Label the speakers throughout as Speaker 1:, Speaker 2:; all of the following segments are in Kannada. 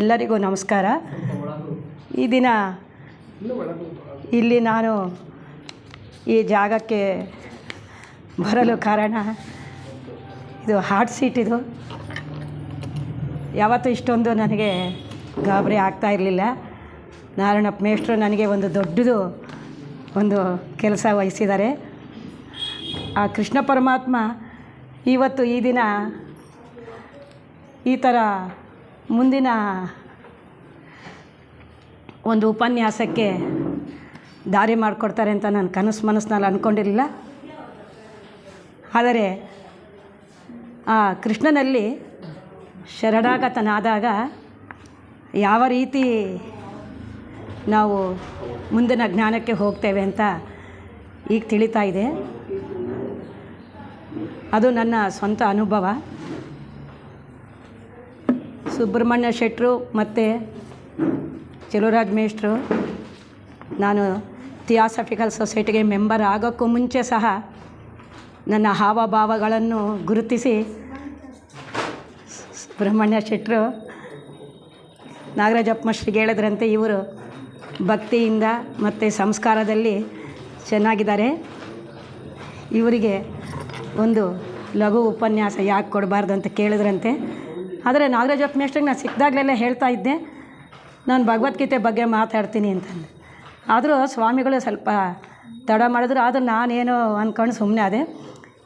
Speaker 1: ಎಲ್ಲರಿಗೂ ನಮಸ್ಕಾರ. ಈ ದಿನ ಇಲ್ಲಿ ನಾನು ಈ ಜಾಗಕ್ಕೆ ಬರಲು ಕಾರಣ ಇದು ಹಾಟ್ ಸೀಟ್ ಇದು. ಯಾವತ್ತೂ ಇಷ್ಟೊಂದು ನನಗೆ ಗಾಬರಿ ಆಗ್ತಾ ಇರಲಿಲ್ಲ. ನಾರಾಯಣಪ್ಪ ಮೇಷ್ಟ್ರು ನನಗೆ ಒಂದು ದೊಡ್ಡದು ಒಂದು ಕೆಲಸ ವಹಿಸಿದ್ದಾರೆ. ಆ ಕೃಷ್ಣ ಪರಮಾತ್ಮ ಇವತ್ತು ಈ ದಿನ ಈ ಥರ ಮುಂದಿನ ಒಂದು ಉಪನ್ಯಾಸಕ್ಕೆ ದಾರಿ ಮಾಡಿಕೊಡ್ತಾರೆ ಅಂತ ನಾನು ಕನಸು ಮನಸ್ಸಿನಲ್ಲಿ ಅಂದ್ಕೊಂಡಿರಲಿಲ್ಲ ಆದರೆ ಆ ಕೃಷ್ಣನಲ್ಲಿ ಶರಣಾಗತನಾದಾಗ ಯಾವ ರೀತಿ ನಾವು ಮುಂದಿನ ಜ್ಞಾನಕ್ಕೆ ಹೋಗ್ತೇವೆ ಅಂತ ಈಗ ತಿಳಿತಾ ಇದೆ. ಅದು ನನ್ನ ಸ್ವಂತ ಅನುಭವ. ಸುಬ್ರಹ್ಮಣ್ಯ ಶೆಟ್ಟರು ಮತ್ತು ಚೆಲುವರಾಜ್ ಮೇಷ್ಟ್ರು ನಾನು ಥಿಯಾಸಫಿಕಲ್ ಸೊಸೈಟಿಗೆ ಮೆಂಬರ್ ಆಗೋಕ್ಕೂ ಮುಂಚೆ ಸಹ ನನ್ನ ಹಾವಭಾವಗಳನ್ನು ಗುರುತಿಸಿ ಸುಬ್ರಹ್ಮಣ್ಯ ಶೆಟ್ಟರು ನಾಗರಾಜಪ್ಪ ಮಶ್ರಿಗೆ ಹೇಳಿದ್ರಂತೆ ಇವರು ಭಕ್ತಿಯಿಂದ ಮತ್ತು ಸಂಸ್ಕಾರದಲ್ಲಿ ಚೆನ್ನಾಗಿದ್ದಾರೆ. ಇವರಿಗೆ ಒಂದು ಲಘು ಉಪನ್ಯಾಸ ಯಾಕೆ ಕೊಡಬಾರ್ದು ಅಂತ ಕೇಳಿದ್ರಂತೆ. ಆದರೆ ನಾಗರಾಜಪ್ಪ ಮೇಷ್ಟ್ರಿಗೆ ನಾನು ಸಿಕ್ಕಿದಾಗಲೆಲ್ಲ ಹೇಳ್ತಾ ಇದ್ದೆ. ನಾನು ಭಗವದ್ಗೀತೆ ಬಗ್ಗೆ ಮಾತಾಡ್ತೀನಿ ಅಂತಂದು. ಆದರೂ ಸ್ವಾಮಿಗಳು ಸ್ವಲ್ಪ ತಡ ಮಾಡಿದ್ರು. ಆದರೂ ನಾನೇನು ಅಂದ್ಕೊಂಡು ಸುಮ್ಮನೆ ಅದೇ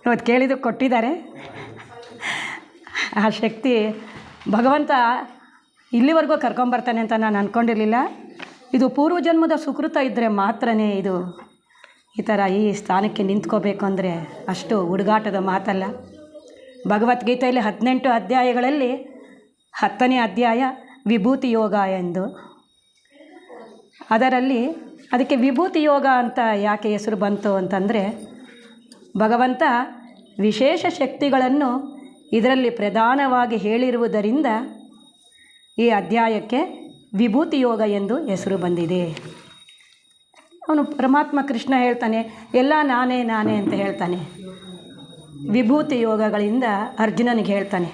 Speaker 1: ಇವತ್ತು ಕೇಳಿದ್ದು ಕೊಟ್ಟಿದ್ದಾರೆ. ಆ ಶಕ್ತಿ ಭಗವಂತ ಇಲ್ಲಿವರೆಗೂ ಕರ್ಕೊಂಬರ್ತಾನೆ ಅಂತ ನಾನು ಅಂದ್ಕೊಂಡಿರಲಿಲ್ಲ ಇದು ಪೂರ್ವಜನ್ಮದ ಸುಕೃತ ಇದ್ದರೆ ಮಾತ್ರನೇ ಇದು ಈ ಥರ ಈ ಸ್ಥಾನಕ್ಕೆ ನಿಂತ್ಕೋಬೇಕು ಅಂದರೆ ಅಷ್ಟು ಹುಡುಗಾಟದ ಮಾತಲ್ಲ. ಭಗವದ್ಗೀತೆಯಲ್ಲಿ ಹದಿನೆಂಟು ಅಧ್ಯಾಯಗಳಲ್ಲಿ ಹತ್ತನೇ ಅಧ್ಯಾಯ ವಿಭೂತಿ ಯೋಗ ಎಂದು. ಅದರಲ್ಲಿ ಅದಕ್ಕೆ ವಿಭೂತಿ ಯೋಗ ಅಂತ ಯಾಕೆ ಹೆಸರು ಬಂತು ಅಂತಂದರೆ, ಭಗವಂತ ವಿಶೇಷ ಶಕ್ತಿಗಳನ್ನು ಇದರಲ್ಲಿ ಪ್ರಧಾನವಾಗಿ ಹೇಳಿರುವುದರಿಂದ ಈ ಅಧ್ಯಾಯಕ್ಕೆ ವಿಭೂತಿ ಯೋಗ ಎಂದು ಹೆಸರು ಬಂದಿದೆ. ಅವನು ಪರಮಾತ್ಮ ಕೃಷ್ಣ ಹೇಳ್ತಾನೆ, ಎಲ್ಲ ನಾನೇ ನಾನೇ ಅಂತ ಹೇಳ್ತಾನೆ. ವಿಭೂತಿ ಯೋಗಗಳಿಂದ ಅರ್ಜುನನಿಗೆ ಹೇಳ್ತಾನೆ,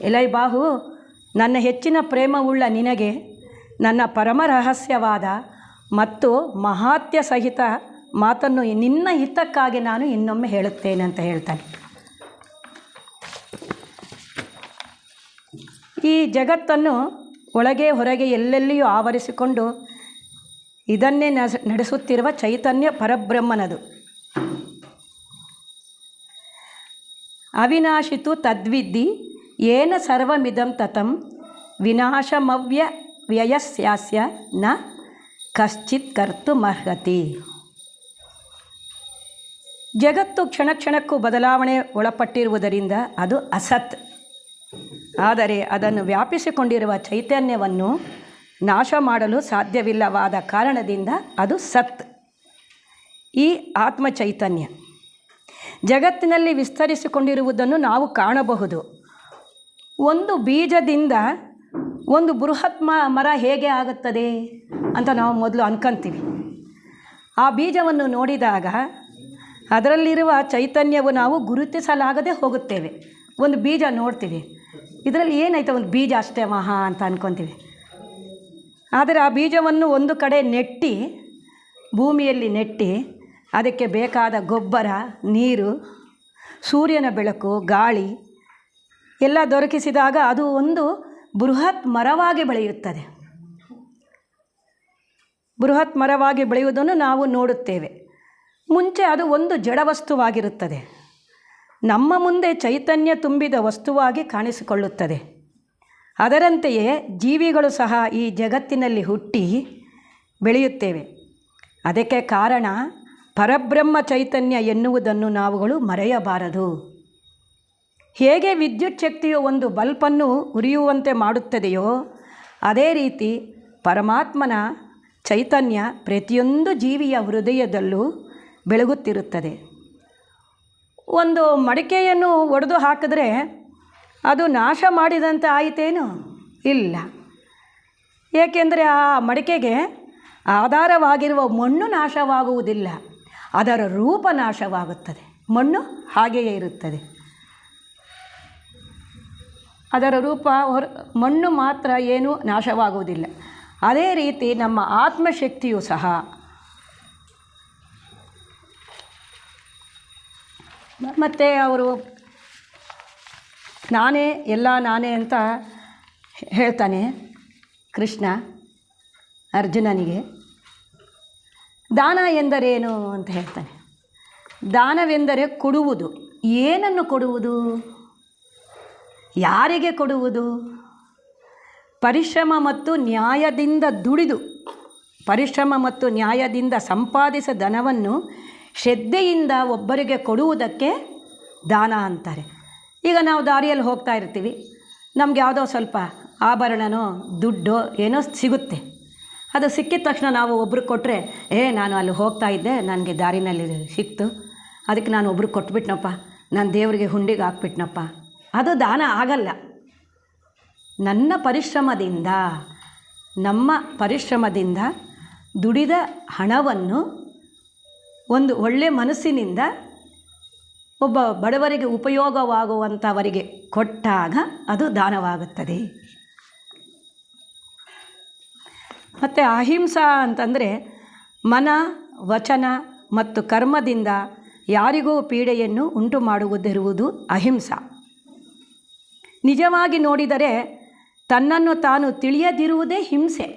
Speaker 1: ಎಲೈ ಬಾಹು, ನನ್ನ ಹೆಚ್ಚಿನ ಪ್ರೇಮವುಳ್ಳ ನಿನಗೆ ನನ್ನ ಪರಮ ರಹಸ್ಯವಾದ ಮತ್ತು ಮಹಾತ್ಯ ಸಹಿತ ಮಾತನ್ನು ನಿನ್ನ ಹಿತಕ್ಕಾಗಿ ನಾನು ಇನ್ನೊಮ್ಮೆ ಹೇಳುತ್ತೇನೆ ಅಂತ ಹೇಳ್ತಾನೆ. ಈ ಜಗತ್ತನ್ನು ಒಳಗೆ ಹೊರಗೆ ಎಲ್ಲೆಲ್ಲಿಯೂ ಆವರಿಸಿಕೊಂಡು ಇದನ್ನೇ ನಡೆಸುತ್ತಿರುವ ಚೈತನ್ಯ ಪರಬ್ರಹ್ಮನದು. ಅವಿನಾಶಿತು ತದ್ವಿದ್ದಿ, ಏನ ಸರ್ವಮಿದಂ ತತಂ, ವಿನಾಶಮವ್ಯ ವ್ಯಯಸ್ಯಾಸ್ಯ, ನ ಕಶ್ಚಿತ್ ಕರ್ತುಮರ್ಹತಿ ಜಗತ್ತು ಕ್ಷಣ ಕ್ಷಣಕ್ಕೂ ಬದಲಾವಣೆ ಒಳಪಟ್ಟಿರುವುದರಿಂದ ಅದು ಅಸತ್. ಆದರೆ ಅದನ್ನು ವ್ಯಾಪಿಸಿಕೊಂಡಿರುವ ಚೈತನ್ಯವನ್ನು ನಾಶ ಮಾಡಲು ಸಾಧ್ಯವಿಲ್ಲವಾದ ಕಾರಣದಿಂದ ಅದು ಸತ್. ಈ ಆತ್ಮ ಚೈತನ್ಯ ಜಗತ್ತಿನಲ್ಲಿ ವಿಸ್ತರಿಸಿಕೊಂಡಿರುವುದನ್ನು ನಾವು ಕಾಣಬಹುದು. ಒಂದು ಬೀಜದಿಂದ ಒಂದು ಬೃಹತ್ ಮರ ಹೇಗೆ ಆಗುತ್ತದೆ ಅಂತ ನಾವು ಮೊದಲು ಅನ್ಕಂತೀವಿ. ಆ ಬೀಜವನ್ನು ನೋಡಿದಾಗ ಅದರಲ್ಲಿರುವ ಚೈತನ್ಯವು ನಾವು ಗುರುತಿಸಲಾಗದೆ ಹೋಗುತ್ತೇವೆ. ಒಂದು ಬೀಜ ನೋಡ್ತೀವಿ. ಇದರಲ್ಲಿ ಏನಾಯ್ತು? ಒಂದು ಬೀಜ ಅಷ್ಟೇ ಮಹಾ ಅಂತ ಅನ್ಕೊತೀವಿ. ಆದರೆ ಆ ಬೀಜವನ್ನು ಒಂದು ಕಡೆ ನೆಟ್ಟಿ, ಭೂಮಿಯಲ್ಲಿ ನೆಟ್ಟಿ ಅದಕ್ಕೆ ಬೇಕಾದ ಗೊಬ್ಬರ, ನೀರು, ಸೂರ್ಯನ ಬೆಳಕು, ಗಾಳಿ ಎಲ್ಲ ದೊರಕಿಸಿದಾಗ ಅದು ಒಂದು ಬೃಹತ್ ಮರವಾಗಿ ಬೆಳೆಯುತ್ತದೆ. ಬೃಹತ್ ಮರವಾಗಿ ಬೆಳೆಯುವುದನ್ನು ನಾವು ನೋಡುತ್ತೇವೆ. ಮುಂಚೆ ಅದು ಒಂದು ಜಡ ವಸ್ತುವಾಗಿರುತ್ತದೆ. ನಮ್ಮ ಮುಂದೆ ಚೈತನ್ಯ ತುಂಬಿದ ವಸ್ತುವಾಗಿ ಕಾಣಿಸಿಕೊಳ್ಳುತ್ತದೆ. ಅದರಂತೆಯೇ ಜೀವಿಗಳು ಸಹ ಈ ಜಗತ್ತಿನಲ್ಲಿ ಹುಟ್ಟಿ ಬೆಳೆಯುತ್ತೇವೆ. ಅದಕ್ಕೆ ಕಾರಣ ಪರಬ್ರಹ್ಮ ಚೈತನ್ಯ ಎನ್ನುವುದನ್ನು ನಾವುಗಳು ಮರೆಯಬಾರದು. ಹೇಗೆ ವಿದ್ಯುತ್ ಶಕ್ತಿಯು ಒಂದು ಬಲ್ಪನ್ನು ಉರಿಯುವಂತೆ ಮಾಡುತ್ತದೆಯೋ, ಅದೇ ರೀತಿ ಪರಮಾತ್ಮನ ಚೈತನ್ಯ ಪ್ರತಿಯೊಂದು ಜೀವಿಯ ಹೃದಯದಲ್ಲೂ ಬೆಳಗುತ್ತಿರುತ್ತದೆ. ಒಂದು ಮಡಿಕೆಯನ್ನು ಒಡೆದು ಹಾಕಿದ್ರೆ ಅದು ನಾಶ ಮಾಡಿದಂತೆ ಆಯಿತೇನು? ಇಲ್ಲ. ಏಕೆಂದರೆ ಆ ಮಡಿಕೆಗೆ ಆಧಾರವಾಗಿರುವ ಮಣ್ಣು ನಾಶವಾಗುವುದಿಲ್ಲ. ಅದರ ರೂಪ ನಾಶವಾಗುತ್ತದೆ. ಮಣ್ಣು ಹಾಗೆಯೇ ಇರುತ್ತದೆ. ಅದರ ರೂಪ ಹೊರ, ಮಣ್ಣು ಮಾತ್ರ ಏನೂ ನಾಶವಾಗುವುದಿಲ್ಲ. ಅದೇ ರೀತಿ ನಮ್ಮ ಆತ್ಮಶಕ್ತಿಯು ಸಹ ಮತ್ತು ಅವರು ನಾನೇ, ಎಲ್ಲ ನಾನೇ ಅಂತ ಹೇಳ್ತಾನೆ ಕೃಷ್ಣ ಅರ್ಜುನನಿಗೆ. ದಾನ ಎಂದರೇನು ಅಂತ ಹೇಳ್ತಾನೆ. ದಾನವೆಂದರೆ ಕೊಡುವುದು. ಏನನ್ನು ಕೊಡುವುದು? ಯಾರಿಗೆ ಕೊಡುವುದು? ಪರಿಶ್ರಮ ಮತ್ತು ನ್ಯಾಯದಿಂದ ದುಡಿದು, ಪರಿಶ್ರಮ ಮತ್ತು ನ್ಯಾಯದಿಂದ ಸಂಪಾದಿಸ ಧನವನ್ನು ಶ್ರದ್ಧೆಯಿಂದ ಒಬ್ಬರಿಗೆ ಕೊಡುವುದಕ್ಕೆ ದಾನ ಅಂತಾರೆ. ಈಗ ನಾವು ದಾರಿಯಲ್ಲಿ ಹೋಗ್ತಾ ಇರ್ತೀವಿ. ನಮ್ಗೆ ಯಾವುದೋ ಸ್ವಲ್ಪ ಆಭರಣನೋ, ದುಡ್ಡೋ ಏನೋ ಸಿಗುತ್ತೆ. ಅದು ಸಿಕ್ಕಿದ ತಕ್ಷಣ ನಾವು ಒಬ್ರಿಗೆ ಕೊಟ್ಟರೆ ಏ, ನಾನು ಅಲ್ಲಿ ಹೋಗ್ತಾ ಇದ್ದೆ, ನನಗೆ ದಾರಿನಲ್ಲಿ ಸಿಕ್ತು. ಅದಕ್ಕೆ ನಾನು ಒಬ್ರಿಗೆ ಕೊಟ್ಬಿಟ್ನಪ್ಪ. ನಾನು ದೇವರಿಗೆ ಹುಂಡಿಗೆ ಹಾಕ್ಬಿಟ್ನಪ್ಪ. ಅದು ದಾನ ಆಗಲ್ಲ. ನನ್ನ ಪರಿಶ್ರಮದಿಂದ, ನಮ್ಮ ಪರಿಶ್ರಮದಿಂದ ದುಡಿದ ಹಣವನ್ನು ಒಂದು ಒಳ್ಳೆಯ ಮನಸ್ಸಿನಿಂದ ಒಬ್ಬ ಬಡವರಿಗೆ ಉಪಯೋಗವಾಗುವಂಥವರಿಗೆ ಕೊಟ್ಟಾಗ ಅದು ದಾನವಾಗುತ್ತದೆ. ಮತ್ತು ಅಹಿಂಸಾ ಅಂತಂದರೆ ಮನ, ವಚನ ಮತ್ತು ಕರ್ಮದಿಂದ ಯಾರಿಗೂ ಪೀಡೆಯನ್ನು ಉಂಟು ಮಾಡುವುದಿರುವುದು ಅಹಿಂಸಾ. ನಿಜವಾಗಿ ನೋಡಿದರೆ ತನ್ನನ್ನು ತಾನು ತಿಳಿಯದಿರುವುದೇ ಹಿಂಸೆ.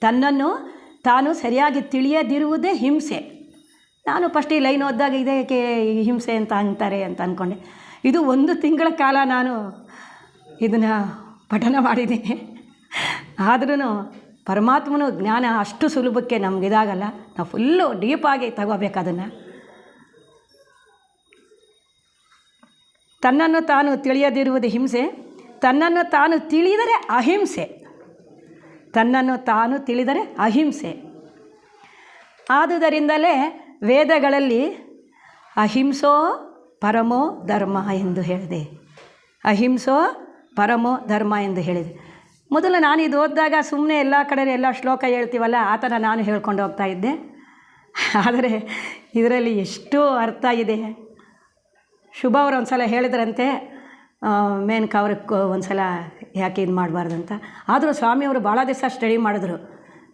Speaker 1: ತನ್ನನ್ನು ತಾನು ಸರಿಯಾಗಿ ತಿಳಿಯದಿರುವುದೇ ಹಿಂಸೆ. ನಾನು ಫಸ್ಟ್ ಈ ಲೈನ್ ಓದಿದಾಗ ಇದಕ್ಕೆ ಹಿಂಸೆ ಅಂತ ಅಂತಾರೆ ಅಂತ ಅಂದ್ಕೊಂಡೆ ಇದು ಒಂದು ತಿಂಗಳ ಕಾಲ ನಾನು ಇದನ್ನು ಪಠನ ಮಾಡಿದ್ದೀನಿ. ಆದ್ರೂ ಪರಮಾತ್ಮನು ಜ್ಞಾನ ಅಷ್ಟು ಸುಲಭಕ್ಕೆ ನಮಗಿದಾಗಲ್ಲ ನಾವು ಫುಲ್ಲು ಡೀಪಾಗಿ ತಗೋಬೇಕು ಅದನ್ನು ತನ್ನನ್ನು ತಾನು ತಿಳಿಯದಿರುವುದು ಹಿಂಸೆ, ತನ್ನನ್ನು ತಾನು ತಿಳಿದರೆ ಅಹಿಂಸೆ. ತನ್ನನ್ನು ತಾನು ತಿಳಿದರೆ ಅಹಿಂಸೆ. ಆದುದರಿಂದಲೇ ವೇದಗಳಲ್ಲಿ ಅಹಿಂಸೋ ಪರಮೋ ಧರ್ಮ ಎಂದು ಹೇಳಿದೆ. ಅಹಿಂಸೋ ಪರಮೋ ಧರ್ಮ ಎಂದು ಹೇಳಿದೆ. ಮೊದಲು ನಾನು ಇದು ಓದಿದಾಗ ಸುಮ್ಮನೆ ಎಲ್ಲ ಕಡೆ ಎಲ್ಲ ಶ್ಲೋಕ ಹೇಳ್ತೀವಲ್ಲ, ಆ ಥರ ನಾನು ಹೇಳ್ಕೊಂಡು ಹೋಗ್ತಾ ಇದ್ದೆ. ಆದರೆ ಇದರಲ್ಲಿ ಎಷ್ಟು ಅರ್ಥ ಇದೆ. ಶುಭ ಅವರು ಒಂದು ಸಲ ಹೇಳಿದ್ರಂತೆ ಮೇನ್ಕ ಅವ್ರಿಗೆ ಒಂದು ಸಲ ಯಾಕೆ ಇದು ಮಾಡಬಾರ್ದು ಅಂತ. ಆದರೂ ಸ್ವಾಮಿಯವರು ಭಾಳ ದಿವಸ ಸ್ಟಡಿ ಮಾಡಿದ್ರು.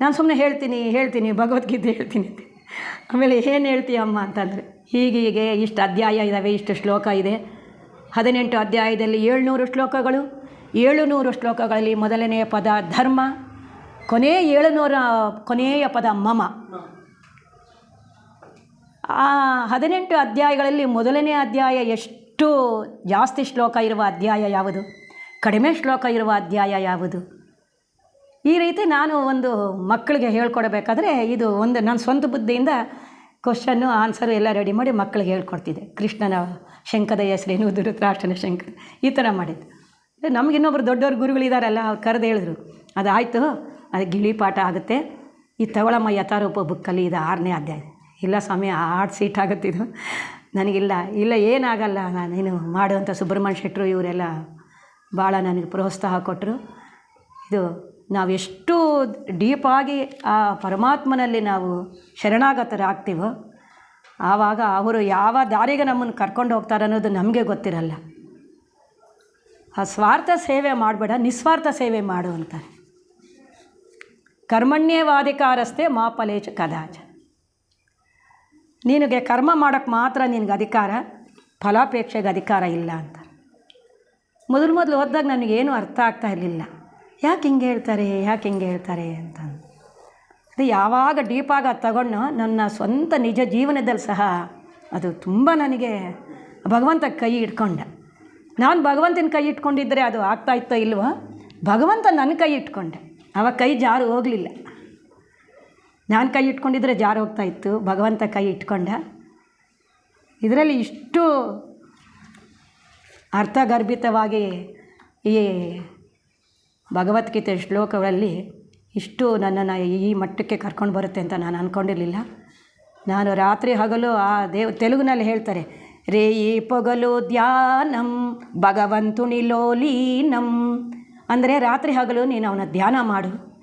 Speaker 1: ನಾನು ಸುಮ್ಮನೆ ಹೇಳ್ತೀನಿ ಹೇಳ್ತೀನಿ, ಭಗವದ್ಗೀತೆ ಹೇಳ್ತೀನಿ ಅಂತ. ಆಮೇಲೆ ಏನು ಹೇಳ್ತೀಯಮ್ಮ ಅಂತಂದರೆ, ಹೀಗೆ ಹೀಗೆ ಇಷ್ಟು ಅಧ್ಯಾಯ ಇದ್ದಾವೆ ಇಷ್ಟು ಶ್ಲೋಕ ಇದೆ. ಹದಿನೆಂಟು ಅಧ್ಯಾಯದಲ್ಲಿ ಏಳ್ನೂರು ಶ್ಲೋಕಗಳು. ಏಳುನೂರು ಶ್ಲೋಕಗಳಲ್ಲಿ ಮೊದಲನೆಯ ಪದ ಧರ್ಮ ಕೊನೆಯ ಏಳುನೂರ, ಕೊನೆಯ ಪದ ಮಮ. ಆ ಹದಿನೆಂಟು ಅಧ್ಯಾಯಗಳಲ್ಲಿ ಮೊದಲನೇ ಅಧ್ಯಾಯ ಎಷ್ಟು ಜಾಸ್ತಿ ಶ್ಲೋಕ ಇರುವ ಅಧ್ಯಾಯ ಯಾವುದು? ಕಡಿಮೆ ಶ್ಲೋಕ ಇರುವ ಅಧ್ಯಾಯ ಯಾವುದು? ಈ ರೀತಿ ನಾನು ಒಂದು ಮಕ್ಕಳಿಗೆ ಹೇಳ್ಕೊಡ್ಬೇಕಾದ್ರೆ ಇದು ಒಂದು ನನ್ನ ಸ್ವಂತ ಬುದ್ಧಿಯಿಂದ ಕ್ವಶನ್ನು ಆನ್ಸರು ಎಲ್ಲ ರೆಡಿ ಮಾಡಿ ಮಕ್ಕಳಿಗೆ ಹೇಳ್ಕೊಡ್ತಿದ್ದೆ. ಕೃಷ್ಣನ ಶಂಕದ ಹೆಸರೇನು ಧೃತರಾಷ್ಟ್ರನ ಶಂಕ ಈ ಥರ ಮಾಡಿದ್ದು. ನಮ್ಗೆ ಇನ್ನೊಬ್ರು ದೊಡ್ಡವ್ರ ಗುರುಗಳಿದಾರಲ್ಲ, ಅವ್ರು ಕರೆದು ಹೇಳಿದ್ರು. ಅದಾಯಿತು, ಅದು ಗಿಳಿ ಪಾಠ ಆಗುತ್ತೆ. ಈ ತವಳಮ್ಮ ಯಥಾರೂಪ ಬುಕ್ಕಲ್ಲಿ ಇದು ಆರನೇ ಅಧ್ಯಾಯ. ಇಲ್ಲ ಸ್ವಾಮಿ ಆರು ಸೀಟ್ ಇದು. ನನಗಿಲ್ಲ. ಇಲ್ಲ, ಏನಾಗಲ್ಲ, ನಾನೇನು ಮಾಡುವಂಥ ಸುಬ್ರಹ್ಮಣ್ಯ ಶೆಟ್ಟರು ಇವರೆಲ್ಲ ಭಾಳ ನನಗೆ ಪ್ರೋತ್ಸಾಹ ಕೊಟ್ಟರು. ಇದು ನಾವೆಷ್ಟು ಡೀಪಾಗಿ ಆ ಪರಮಾತ್ಮನಲ್ಲಿ ನಾವು ಶರಣಾಗತರಾಗ್ತೀವೋ, ಆವಾಗ ಅವರು ಯಾವ ದಾರಿಗೆ ನಮ್ಮನ್ನು ಕರ್ಕೊಂಡು ಹೋಗ್ತಾರೆ ಅನ್ನೋದು ನಮಗೆ ಗೊತ್ತಿರಲ್ಲ. ಆ ಸ್ವಾರ್ಥ ಸೇವೆ ಮಾಡಬೇಡ, ನಿಸ್ವಾರ್ಥ ಸೇವೆ ಮಾಡು ಅಂತಾರೆ. ಕರ್ಮಣ್ಯವಾಧಿಕಾರಸ್ಥೆ ಮಾ ಫಲೇಚ ಕದಾಚ. ನಿನಗೆ ಕರ್ಮ ಮಾಡೋಕ್ಕೆ ಮಾತ್ರ ನಿನಗೆ ಅಧಿಕಾರ, ಫಲಾಪೇಕ್ಷೆಗೆ ಅಧಿಕಾರ ಇಲ್ಲ ಅಂತ. ಮೊದಲು ಮೊದಲು ಓದಿದಾಗ ನನಗೇನು ಅರ್ಥ ಆಗ್ತಾ ಇರಲಿಲ್ಲ. ಯಾಕೆ ಹಿಂಗೆ ಹೇಳ್ತಾರೆ, ಯಾಕೆ ಹಿಂಗೆ ಹೇಳ್ತಾರೆ ಅಂತ ಅದು ಯಾವಾಗ ಡೀಪಾಗಿ ತಗೊಂಡು ನನ್ನ ಸ್ವಂತ ನಿಜ ಜೀವನದಲ್ಲಿ ಸಹ ಅದು ತುಂಬ ನನಗೆ ಭಗವಂತ ಕೈ ಇಟ್ಕೊಂಡ ನಾನು ಭಗವಂತನ ಕೈ ಇಟ್ಕೊಂಡಿದ್ದರೆ ಅದು ಆಗ್ತಾ ಇತ್ತೋ ಇಲ್ವೋ? ಭಗವಂತ ನನ್ನ ಕೈ ಇಟ್ಕೊಂಡೆ. ಅವ ಕೈ ಜಾರು ಹೋಗಲಿಲ್ಲ. ನಾನು ಕೈ ಇಟ್ಕೊಂಡಿದ್ರೆ ಜಾರು ಹೋಗ್ತಾ ಇತ್ತು. ಭಗವಂತ ಕೈ ಇಟ್ಕೊಂಡ. ಇದರಲ್ಲಿ ಇಷ್ಟು ಅರ್ಥಗರ್ಭಿತವಾಗಿ ಈ ಭಗವದ್ಗೀತೆ ಶ್ಲೋಕಗಳಲ್ಲಿ ಇಷ್ಟು ನನ್ನನ್ನು ಈ ಮಟ್ಟಕ್ಕೆ ಕರ್ಕೊಂಡು ಬರುತ್ತೆ ಅಂತ ನಾನು ಅಂದ್ಕೊಂಡಿರಲಿಲ್ಲ ನಾನು ರಾತ್ರಿ ಹಗಲು ಆ ದೇವ್ ತೆಲುಗಿನಲ್ಲಿ ಹೇಳ್ತಾರೆ ರೇಯಿ ಪೊಗಲು ಧ್ಯಾನಂ ಭಗವಂತುಣಿ ಲೋಲೀನಂ. ಅಂದರೆ ರಾತ್ರಿ ಹಗಲು ನೀನು ಅವನ ಧ್ಯಾನ ಮಾಡು.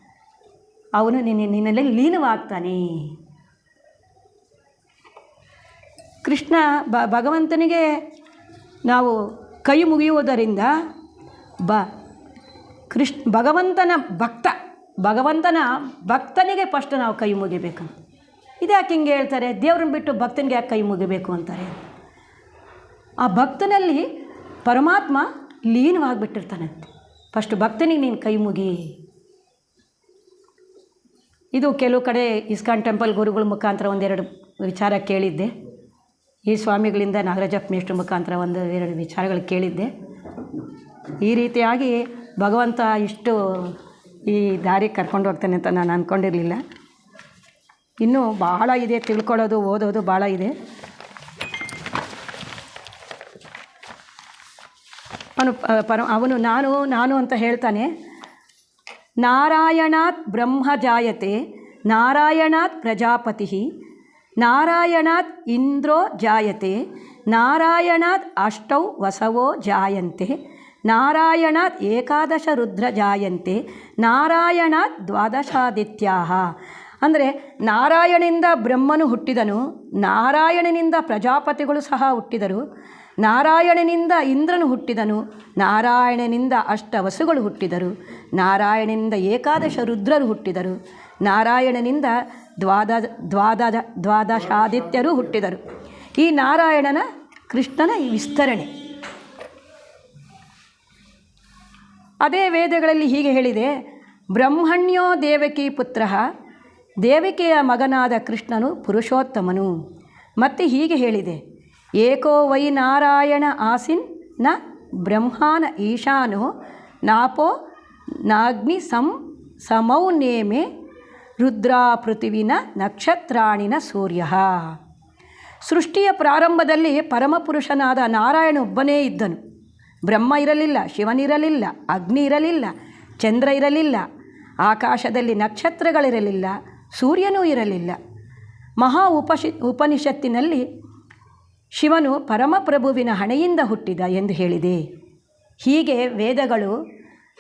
Speaker 1: ಅವನು ನಿನ್ನ ನಿನ್ನಲ್ಲಿ ಲೀನವಾಗ್ತಾನೆ. ಕೃಷ್ಣ ಬ, ಭಗವಂತನಿಗೆ ನಾವು ಕೈ ಮುಗಿಯುವುದರಿಂದ ಬ, ಕೃಷ್ಣ, ಭಗವಂತನ ಭಕ್ತ, ಭಗವಂತನ ಭಕ್ತನಿಗೆ ಫಸ್ಟ್ ನಾವು ಕೈ ಮುಗಿಬೇಕು. ಇದ್ಯಾಕೆ ಹಿಂಗೆ ಹೇಳ್ತಾರೆ? ದೇವ್ರನ್ನ ಬಿಟ್ಟು ಭಕ್ತನಿಗೆ ಯಾಕೆ ಕೈ ಮುಗಿಬೇಕು ಅಂತಾರೆ? ಆ ಭಕ್ತನಲ್ಲಿ ಪರಮಾತ್ಮ ಲೀನವಾಗಿಬಿಟ್ಟಿರ್ತಾನಂತೆ ಫಸ್ಟ್ ಭಕ್ತನಿಗೆ ನೀನು ಕೈ ಮುಗಿ. ಇದು ಕೆಲವು ಕಡೆ ಇಸ್ಕಾನ್ ಟೆಂಪಲ್ ಗುರುಗಳ ಮುಖಾಂತರ ಒಂದೆರಡು ವಿಚಾರ ಕೇಳಿದ್ದೆ. ಈ ಸ್ವಾಮಿಗಳಿಂದ ನಾಗರಾಜಪ್ಪ ಮೇಷ್ಟ್ರ ಮುಖಾಂತರ ಒಂದು ಎರಡು ವಿಚಾರಗಳು ಕೇಳಿದ್ದೆ. ಈ ರೀತಿಯಾಗಿ ಭಗವಂತ ಇಷ್ಟು ಈ ದಾರಿ ಕರ್ಕೊಂಡು ಹೋಗ್ತಾನೆ ಅಂತ ನಾನು ಅಂದ್ಕೊಂಡಿರಲಿಲ್ಲ ಇನ್ನೂ ಬಹಳ ಇದೆ, ತಿಳ್ಕೊಳ್ಳೋದು, ಓದೋದು ಭಾಳ ಇದೆ. ಅವನು ಪರ ಅವನು ನಾನು ನಾನು ಅಂತ ಹೇಳ್ತಾನೆ. ನಾರಾಯಣಾತ್ ಬ್ರಹ್ಮ ಜಾಯತೆ, ನಾರಾಯಣಾತ್ ಪ್ರಜಾಪತಿ, ನಾರಾಯಣಾತ್ ಇಂದ್ರೋ ಜಾಯತೆ, ನಾರಾಯಣಾತ್ ಅಷ್ಟೌ ವಸವೋ ಜಾಯಂತೆ, ನಾರಾಯಣಾತ್ ಏಕಾದಶ ರುದ್ರ ಜಾಯಂತೆ, ನಾರಾಯಣಾತ್ ದ್ವಾದಶಾದಿತ್ಯಾ ಅಂದರೆ ನಾರಾಯಣಿಂದ ಬ್ರಹ್ಮನು ಹುಟ್ಟಿದನು, ನಾರಾಯಣನಿಂದ ಪ್ರಜಾಪತಿಗಳು ಸಹ ಹುಟ್ಟಿದರು ನಾರಾಯಣನಿಂದ ಇಂದ್ರನು ಹುಟ್ಟಿದನು, ನಾರಾಯಣನಿಂದ ಅಷ್ಟವಸುಗಳು ಹುಟ್ಟಿದರು, ನಾರಾಯಣನಿಂದ ಏಕಾದಶ ರುದ್ರರು ಹುಟ್ಟಿದರು, ನಾರಾಯಣನಿಂದ ದ್ವಾದ ದ್ವಾದ, ದ್ವಾದಶಾದಿತ್ಯರು ಹುಟ್ಟಿದರು. ಈ ನಾರಾಯಣನ ಕೃಷ್ಣನ ಈ ವಿಸ್ತರಣೆ. ಅದೇ ವೇದಗಳಲ್ಲಿ ಹೀಗೆ ಹೇಳಿದೆ, ಬ್ರಹ್ಮಣ್ಯೋ ದೇವಕಿ ಪುತ್ರ, ದೇವಿಕೆಯ ಮಗನಾದ ಕೃಷ್ಣನು ಪುರುಷೋತ್ತಮನು. ಮತ್ತು ಹೀಗೆ ಹೇಳಿದೆ ಏಕೋ ವೈ ನಾರಾಯಣ ಆಸಿನ್ನ ಬ್ರಹ್ಮಾನ ಈಶಾನು ನಾಪೋ ನಾಗ್ನಿ ಸಂ ಸಮೌ ನೇಮೆ ರುದ್ರಾ ಪೃಥಿವಿನ ನಕ್ಷತ್ರಾಣಿನ ಸೂರ್ಯ. ಸೃಷ್ಟಿಯ ಪ್ರಾರಂಭದಲ್ಲಿ ಪರಮಪುರುಷನಾದ ನಾರಾಯಣ ಒಬ್ಬನೇ ಇದ್ದನು. ಬ್ರಹ್ಮ ಇರಲಿಲ್ಲ ಶಿವನಿರಲಿಲ್ಲ ಅಗ್ನಿ ಇರಲಿಲ್ಲ, ಚಂದ್ರ ಇರಲಿಲ್ಲ, ಆಕಾಶದಲ್ಲಿ ನಕ್ಷತ್ರಗಳಿರಲಿಲ್ಲ, ಸೂರ್ಯನೂ ಇರಲಿಲ್ಲ. ಮಹಾ ಉಪಶಿ ಉಪನಿಷತ್ತಿನಲ್ಲಿ ಶಿವನು ಪರಮಪ್ರಭುವಿನ ಹಣೆಯಿಂದ ಹುಟ್ಟಿದ ಎಂದು ಹೇಳಿದೆ. ಹೀಗೆ ವೇದಗಳು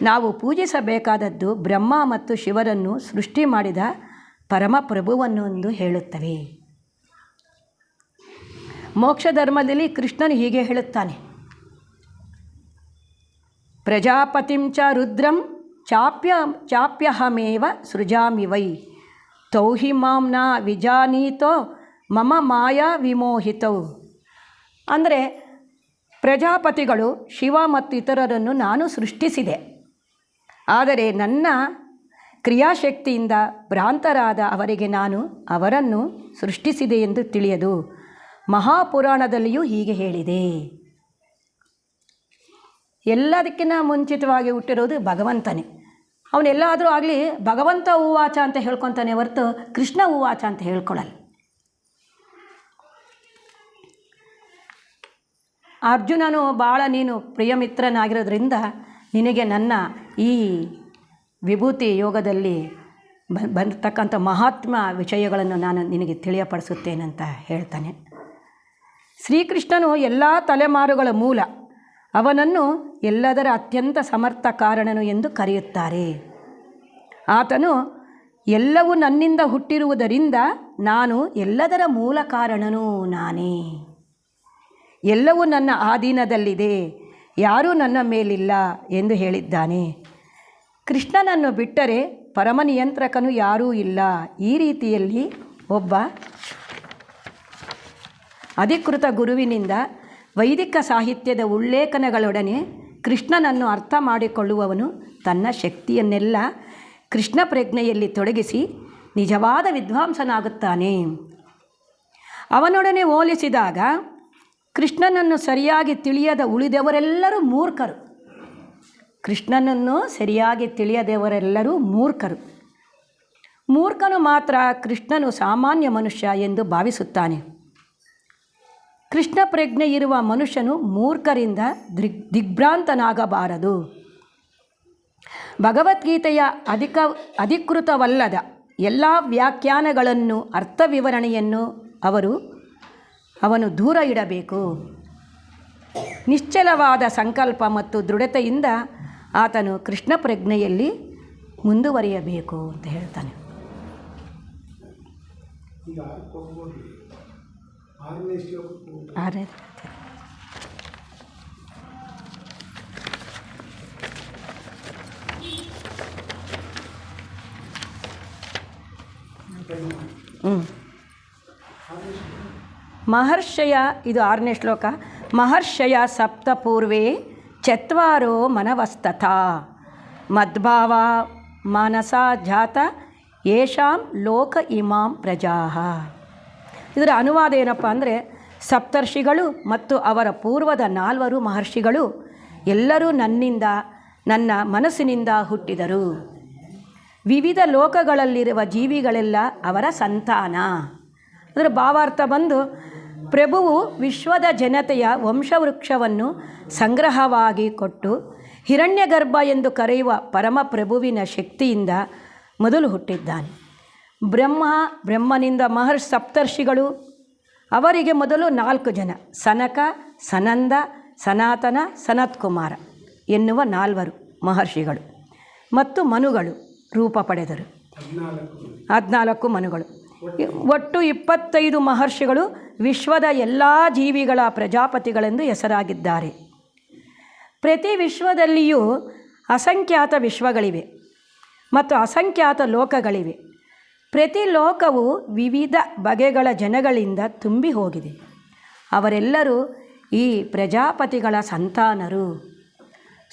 Speaker 1: ನಾವು ಪೂಜಿಸಬೇಕಾದದ್ದು ಬ್ರಹ್ಮ ಮತ್ತು ಶಿವರನ್ನು ಸೃಷ್ಟಿ ಮಾಡಿದ ಪರಮಪ್ರಭುವನ್ನು ಎಂದು ಹೇಳುತ್ತವೆ. ಮೋಕ್ಷ ಧರ್ಮದಲ್ಲಿ ಕೃಷ್ಣನು ಹೀಗೆ ಹೇಳುತ್ತಾನೆ. ಪ್ರಜಾಪತಿಂ ಚ ರುದ್ರಂ ಚಾಪ್ಯ ಚಾಪ್ಯಹಮೇವ ಸೃಜಾಮಿ ವೈ. ತೌಹಿ ಮಾಂನ ವಿಜಾನೀತೋ ಮಮ ಮಾಯಾ ವಿಮೋಹಿತೌ. ಅಂದರೆ ಪ್ರಜಾಪತಿಗಳು ಶಿವ ಮತ್ತು ಇತರರನ್ನು ನಾನು ಸೃಷ್ಟಿಸಿದೆ. ಆದರೆ ನನ್ನ ಕ್ರಿಯಾಶಕ್ತಿಯಿಂದ ಭ್ರಾಂತರಾದ ಅವರಿಗೆ ನಾನು ಅವರನ್ನು ಸೃಷ್ಟಿಸಿದೆ ಎಂದು ತಿಳಿಯದು. ಮಹಾಪುರಾಣದಲ್ಲಿಯೂ ಹೀಗೆ ಹೇಳಿದೆ. ಎಲ್ಲದಕ್ಕಿಂತ ಮುಂಚಿತವಾಗಿ ಹುಟ್ಟಿರೋದು ಭಗವಂತನೇ. ಅವನೆಲ್ಲಾದರೂ ಆಗಲಿ ಭಗವಂತ ಹೂವಾಚ ಅಂತ ಹೇಳ್ಕೊತಾನೆ ಹೊರತು ಕೃಷ್ಣ ಹೂವಾಚ ಅಂತ ಹೇಳ್ಕೊಳ್ಳಲ್ಲ ಅರ್ಜುನನು ಭಾಳ ನೀನು ಪ್ರಿಯಮಿತ್ರನಾಗಿರೋದ್ರಿಂದ ನಿನಗೆ ನನ್ನ ಈ ವಿಭೂತಿ ಯೋಗದಲ್ಲಿ ಬ ಬಂದಿರ್ತಕ್ಕಂಥ ಮಹಾತ್ಮ ವಿಷಯಗಳನ್ನು ನಾನು ನಿನಗೆ ತಿಳಿಯಪಡಿಸುತ್ತೇನಂತ ಹೇಳ್ತಾನೆ. ಶ್ರೀಕೃಷ್ಣನು ಎಲ್ಲ ತಲೆಮಾರುಗಳ ಮೂಲ, ಅವನನ್ನು ಎಲ್ಲದರ ಅತ್ಯಂತ ಸಮರ್ಥ ಕಾರಣನು ಎಂದು ಕರೆಯುತ್ತಾರೆ. ಆತನು ಎಲ್ಲವೂ ನನ್ನಿಂದ ಹುಟ್ಟಿರುವುದರಿಂದ ನಾನು ಎಲ್ಲದರ ಮೂಲ ಕಾರಣನೂ ನಾನೇ. ಎಲ್ಲವೂ ನನ್ನ ಆಧೀನದಲ್ಲಿದೆ. ಯಾರೂ ನನ್ನ ಮೇಲಿಲ್ಲ ಎಂದು ಹೇಳಿದ್ದಾನೆ. ಕೃಷ್ಣನನ್ನು ಬಿಟ್ಟರೆ ಪರಮ ನಿಯಂತ್ರಕನು ಯಾರೂ ಇಲ್ಲ. ಈ ರೀತಿಯಲ್ಲಿ ಒಬ್ಬ ಅಧಿಕೃತ ಗುರುವಿನಿಂದ ವೈದಿಕ ಸಾಹಿತ್ಯದ ಉಲ್ಲೇಖನಗಳೊಡನೆ ಕೃಷ್ಣನನ್ನು ಅರ್ಥ ಮಾಡಿಕೊಳ್ಳುವವನು ತನ್ನ ಶಕ್ತಿಯನ್ನೆಲ್ಲ ಕೃಷ್ಣ ಪ್ರಜ್ಞೆಯಲ್ಲಿ ತೊಡಗಿಸಿ ನಿಜವಾದ ವಿದ್ವಾಂಸನಾಗುತ್ತಾನೆ. ಅವನೊಡನೆ ಹೋಲಿಸಿದಾಗ ಕೃಷ್ಣನನ್ನು ಸರಿಯಾಗಿ ತಿಳಿಯದ ಉಳಿದವರೆಲ್ಲರೂ ಮೂರ್ಖರು. ಕೃಷ್ಣನನ್ನು ಸರಿಯಾಗಿ ತಿಳಿಯದವರೆಲ್ಲರೂ ಮೂರ್ಖರು. ಮೂರ್ಖನು ಮಾತ್ರ ಕೃಷ್ಣನು ಸಾಮಾನ್ಯ ಮನುಷ್ಯ ಎಂದು ಭಾವಿಸುತ್ತಾನೆ. ಕೃಷ್ಣ ಪ್ರಜ್ಞೆ ಇರುವ ಮನುಷ್ಯನು ಮೂರ್ಖರಿಂದ ದಿಗ್, ದಿಗ್ಭ್ರಾಂತನಾಗಬಾರದು. ಭಗವದ್ಗೀತೆಯ ಅಧಿಕ, ಅಧಿಕೃತವಲ್ಲದ ಎಲ್ಲ ವ್ಯಾಖ್ಯಾನಗಳನ್ನು, ಅರ್ಥವಿವರಣೆಯನ್ನು ಅವರು ಅವನು ದೂರ ಇಡಬೇಕು. ನಿಶ್ಚಲವಾದ ಸಂಕಲ್ಪ ಮತ್ತು ದೃಢತೆಯಿಂದ ಆತನು ಕೃಷ್ಣ ಪ್ರಜ್ಞೆಯಲ್ಲಿ ಮುಂದುವರಿಯಬೇಕು ಅಂತ ಹೇಳ್ತಾನೆ. ಹ್ಞೂ ಮಹರ್ಷಯ, ಇದು ಆರನೇ ಶ್ಲೋಕ, ಮಹರ್ಷಯ ಸಪ್ತಪೂರ್ವೇ ಚತ್ವಾರೋ ಮನವಸ್ತಥ. ಮದ್ಭಾವ ಮಾನಸ ಜಾತ ಯೇಷಾಂ ಲೋಕ ಇಮಾಂ ಪ್ರಜಾ ಇದರ ಅನುವಾದ ಏನಪ್ಪ ಅಂದರೆ, ಸಪ್ತರ್ಷಿಗಳು ಮತ್ತು ಅವರ ಪೂರ್ವದ ನಾಲ್ವರು ಮಹರ್ಷಿಗಳು ಎಲ್ಲರೂ ನನ್ನಿಂದ, ನನ್ನ ಮನಸ್ಸಿನಿಂದ ಹುಟ್ಟಿದರು. ವಿವಿಧ ಲೋಕಗಳಲ್ಲಿರುವ ಜೀವಿಗಳೆಲ್ಲ ಅವರ ಸಂತಾನ. ಅದರ ಭಾವಾರ್ಥ ಬಂದು ಪ್ರಭುವು ವಿಶ್ವದ ಜನತೆಯ ವಂಶವೃಕ್ಷವನ್ನು ಸಂಗ್ರಹವಾಗಿ ಕೊಟ್ಟು ಹಿರಣ್ಯಗರ್ಭ ಎಂದು ಕರೆಯುವ ಪರಮ ಪ್ರಭುವಿನ ಶಕ್ತಿಯಿಂದ ಮೊದಲು ಹುಟ್ಟಿದ್ದಾನೆ. ಬ್ರಹ್ಮ, ಬ್ರಹ್ಮನಿಂದ ಮಹರ್ಷಿ ಸಪ್ತರ್ಷಿಗಳು, ಅವರಿಗೆ ಮೊದಲು ನಾಲ್ಕು ಜನ, ಸನಕ, ಸನಂದ, ಸನಾತನ, ಸನತ್ಕುಮಾರ ಎನ್ನುವ ನಾಲ್ವರು ಮಹರ್ಷಿಗಳು ಮತ್ತು ಮನುಗಳು ರೂಪ ಪಡೆದರು.
Speaker 2: ಹದಿನಾಲ್ಕು
Speaker 1: ಮನುಗಳು. ಒಟ್ಟು ಇಪ್ಪತ್ತೈದು ಮಹರ್ಷಿಗಳು ವಿಶ್ವದ ಎಲ್ಲ ಜೀವಿಗಳ ಪ್ರಜಾಪತಿಗಳೆಂದು ಹೆಸರಾಗಿದ್ದಾರೆ. ಪ್ರತಿ ವಿಶ್ವದಲ್ಲಿಯೂ ಅಸಂಖ್ಯಾತ ವಿಶ್ವಗಳಿವೆ ಮತ್ತು ಅಸಂಖ್ಯಾತ ಲೋಕಗಳಿವೆ. ಪ್ರತಿ ಲೋಕವು ವಿವಿಧ ಬಗೆಗಳ ಜನಗಳಿಂದ ತುಂಬಿ ಹೋಗಿದೆ. ಅವರೆಲ್ಲರೂ ಈ ಪ್ರಜಾಪತಿಗಳ ಸಂತಾನರು.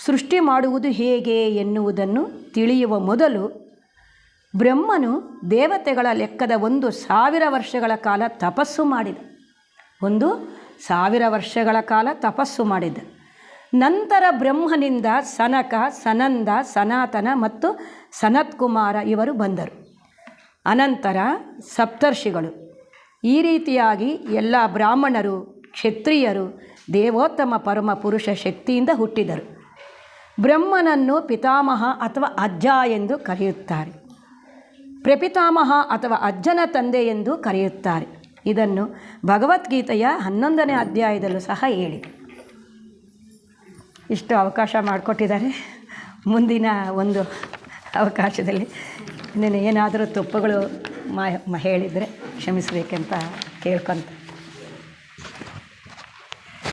Speaker 1: ಸೃಷ್ಟಿ ಮಾಡುವುದು ಹೇಗೆ ಎನ್ನುವುದನ್ನು ತಿಳಿಯುವ ಮೊದಲು ಬ್ರಹ್ಮನು ದೇವತೆಗಳ ಲೆಕ್ಕದ ಒಂದು ಸಾವಿರ ವರ್ಷಗಳ ಕಾಲ ತಪಸ್ಸು ಮಾಡಿದ. ಒಂದು ಸಾವಿರ ವರ್ಷಗಳ ಕಾಲ ತಪಸ್ಸು ಮಾಡಿದ. ನಂತರ ಬ್ರಹ್ಮನಿಂದ ಸನಕ, ಸನಂದ, ಸನಾತನ ಮತ್ತು ಸನತ್ಕುಮಾರ ಇವರು ಬಂದರು. ಅನಂತರ ಸಪ್ತರ್ಷಿಗಳು. ಈ ರೀತಿಯಾಗಿ ಎಲ್ಲ ಬ್ರಾಹ್ಮಣರು, ಕ್ಷತ್ರಿಯರು, ದೇವೋತ್ತಮ ಪರಮ ಪುರುಷ ಶಕ್ತಿಯಿಂದ ಹುಟ್ಟಿದರು. ಬ್ರಹ್ಮನನ್ನು ಪಿತಾಮಹ ಅಥವಾ ಅಜ್ಜ ಎಂದು ಕರೆಯುತ್ತಾರೆ. ಪ್ರಪಿತಾಮಹ ಅಥವಾ ಅಜ್ಜನ ತಂದೆ ಎಂದು ಕರೆಯುತ್ತಾರೆ. ಇದನ್ನು ಭಗವದ್ಗೀತೆಯ ಹನ್ನೊಂದನೇ ಅಧ್ಯಾಯದಲ್ಲೂ ಸಹ ಹೇಳಿ. ಇಷ್ಟು ಅವಕಾಶ ಮಾಡಿಕೊಟ್ಟಿದ್ದಾರೆ. ಮುಂದಿನ ಒಂದು ಅವಕಾಶದಲ್ಲಿ ಇನ್ನೇನು ಏನಾದರೂ ತಪ್ಪುಗಳು ಮ ಹೇಳಿದರೆ ಕ್ಷಮಿಸಬೇಕಂತ ಕೇಳ್ಕೊತ